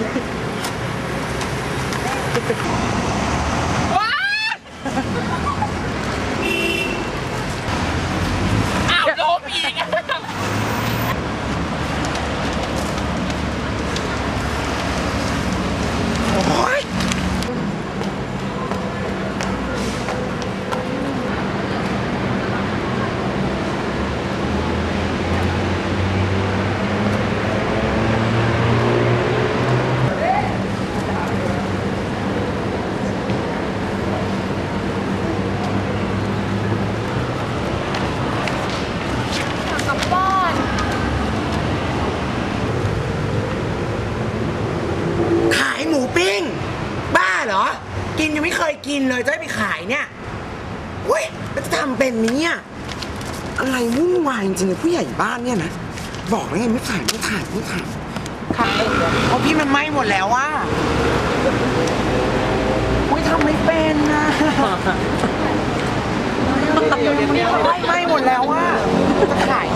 Thank you. หมูปิ้ง บ้าเหรอ กินยังไม่เคยกินเลยจะให้ไปขายเนี่ยเว้ยแล้วจะทำเป็นไหมเนี่ยอะไรวุ่นวายจริงๆเลยผู้ใหญ่บ้านเนี่ยนะ บอกแล้วไงไม่ขายไม่ขายไม่ขายขายเพราะพี่มันไหม้หมดแล้วว่าอุ้ยทำไม่เป็นนะไหม้หมดแล้วว่าจะขาย